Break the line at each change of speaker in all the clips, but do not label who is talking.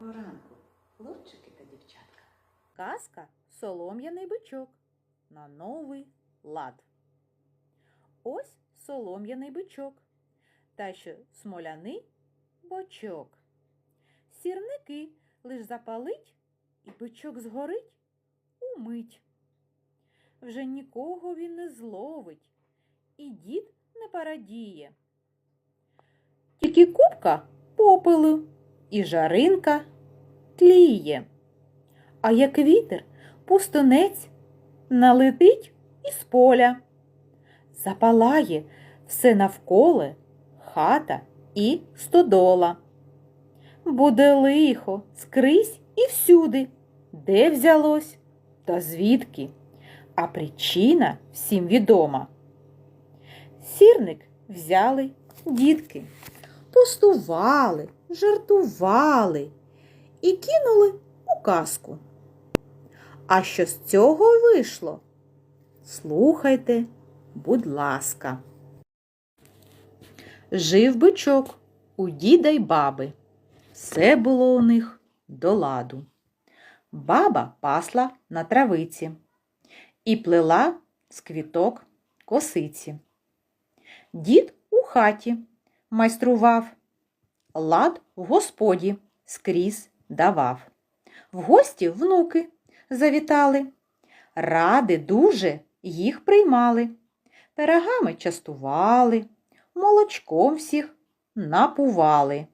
Ранку, хлопчики та дівчатка.
Казка Солом'яний бичок на новий лад. Ось солом'яний бичок, та що смоляний бочок. Сірники лиш запалить, і бичок згорить умить. Вже нікого він не зловить, і дід не порадіє. Тільки купка попелу і жаринка тліє. А як вітер, пустунець налетить із поля. Запалає все навколо хата і стодола. Буде лихо скрізь і всюди, де взялось та звідки, а причина всім відома. Сірник взяли дітки, пустували, жартували і кинули у казку. А що з цього вийшло? Слухайте, будь ласка. Жив бичок у діда й баби. Все було у них до ладу. Баба пасла на травиці і плела з квіток косиці. Дід у хаті майстрував, лад в господі скрізь давав. В гості внуки завітали, ради дуже їх приймали, пирогами частували, молочком всіх напували.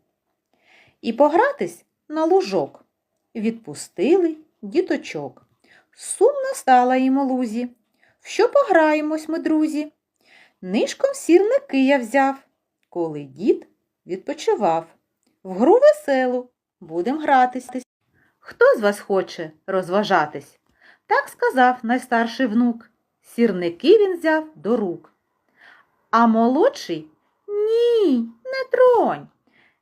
І погратись на лужок відпустили діточок. Сумно стала їм у лузі. В що пограємось ми, друзі? Нишком сірники я взяв, коли дід відпочивав. В гру веселу будем гратись. Хто з вас хоче розважатись? Так сказав найстарший внук. Сірники він взяв до рук. А молодший ні, не тронь.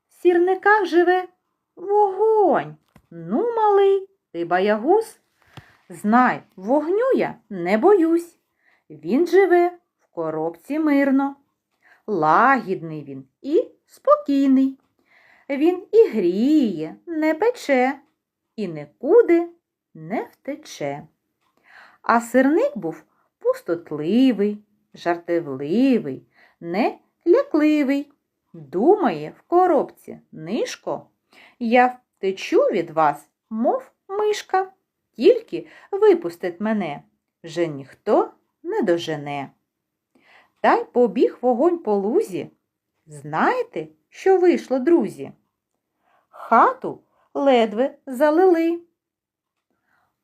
В сірниках живе вогонь. Ну, малий, ти боягуз. Знай, вогню я не боюсь. Він живе в коробці мирно. Лагідний він і спокійний. Він і гріє, не пече, і нікуди не втече. А сирник був пустотливий, жартівливий, не лякливий. Думає в коробці нишко, я втечу від вас, мов мишка, тільки випустить мене, вже ніхто не дожене. Та й побіг вогонь по лузі. Знаєте, що вийшло, друзі? Хату ледве залили,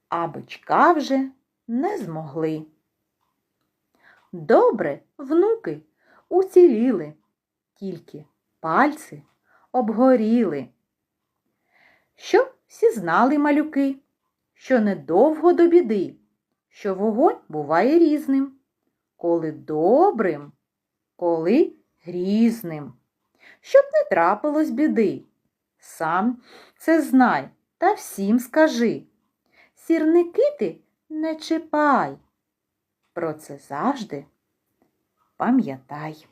а бичка вже не змогли. Добре, внуки, уціліли, тільки пальці обгоріли. Щоб всі знали малюки, що недовго до біди, що вогонь буває різним, коли добрим, коли грізним. Щоб не трапилось біди. Сам це знай та всім скажи. Сірники ти не чіпай. Про це завжди пам'ятай.